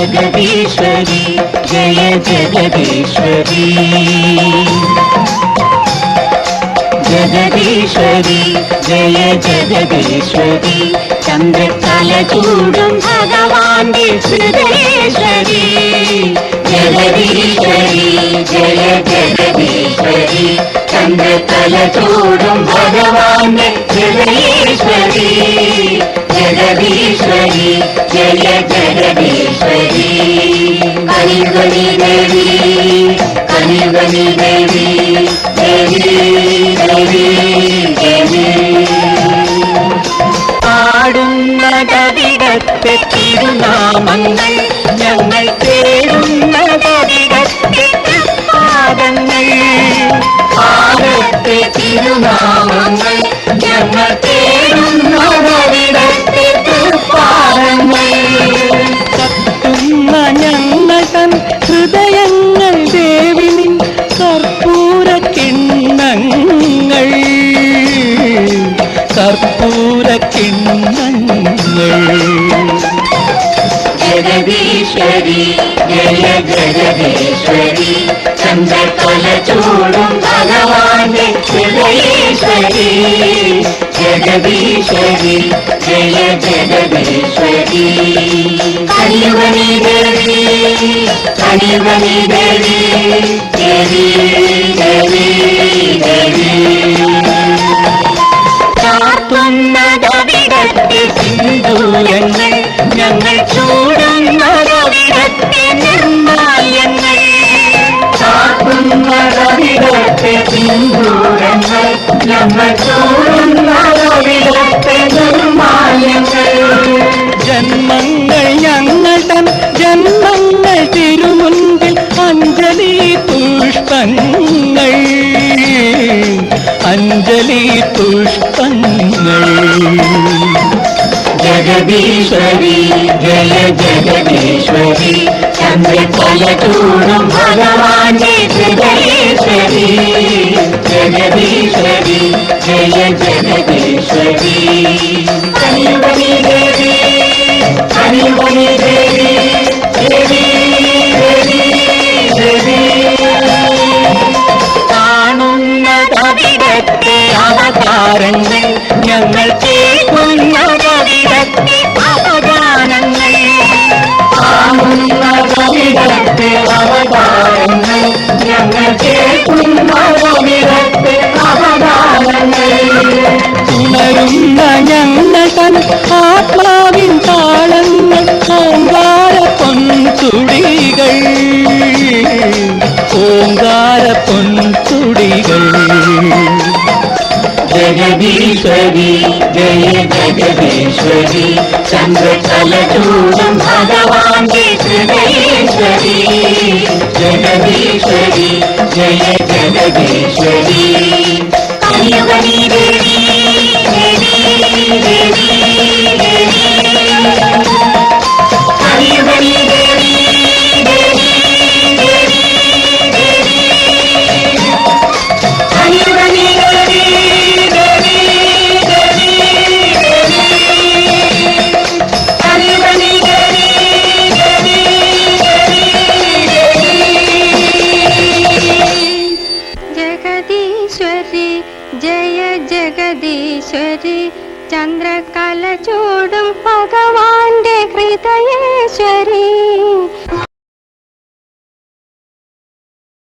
ജഗദീശ്വരി ജയ ജഗദീശ്വരി ജഗദീശ്വരി ജയ ജഗദീശ്വരി ചന്ദ്രകല ചൂടും ഭഗവാന്റെ ഹൃദയേശ്വരി ജഗദീശ്വരി ജയ ജഗദീശ്വരി ചന്ദ്രകല ചൂടും ഭഗവാന്റെ ഹൃദയേശ്വരി ജഗദീശ്വരി കലിയുഗനി ദേവി കലിയുഗനി ദേവി ദേവി ദേവി ദേവി. പാടുന്ന കവിടത്തെ തിരുനാമങ്ങൾ ഞങ്ങൾ തേടുന്ന കവിടത്തെ പാദങ്ങൾ. ജഗദീശ്വരി ജയ ജഗദീശ്വരി ചന്ദ്രകൊല ചൂടും ഭഗവാന്റെ ഹൃദയേശ്വരി ജഗദീശ്വരി ജയ ജഗദീശ്വരി. കലിയുഗനി ദേവി ദേവി ദേവി ദേവി. ജന്മങ്ങൾ ഞങ്ങളുടെ ജന്മങ്ങൾ തിരുമുൻപിൽ അഞ്ജലി പുഷ്പങ്ങൾ. അഞ്ജലി പുഷ്പങ്ങൾ. ജഗദീശ്വരി ജയ ജഗദീശ്വരി ചന്ദ്രകല ചൂടും ഭഗവാന്റെ ജയ ജഗദീശ്വരി കലിയുഗനി ദേവി കലിയുഗനി ദേവി ആത്മാവിൻ താളങ്ങൾ ഓങ്കാര പൊൻതുടികൾ. ഓങ്കാര പൊൻതുടികൾ. ജഗദീശ്വരി ജയ ജഗദീശ്വരി ചന്ദ്രകല ചൂടും ഭഗവാന്റെ ഹൃദയേശ്വരി ജഗദീശ്വരി ജയ ജഗദീശ്വരി. കലിയുഗനി ജഗദീശ്വരി ചന്ദ്രകല ചൂടും ഭഗവാന്റെ ഹൃദയേശ്വരി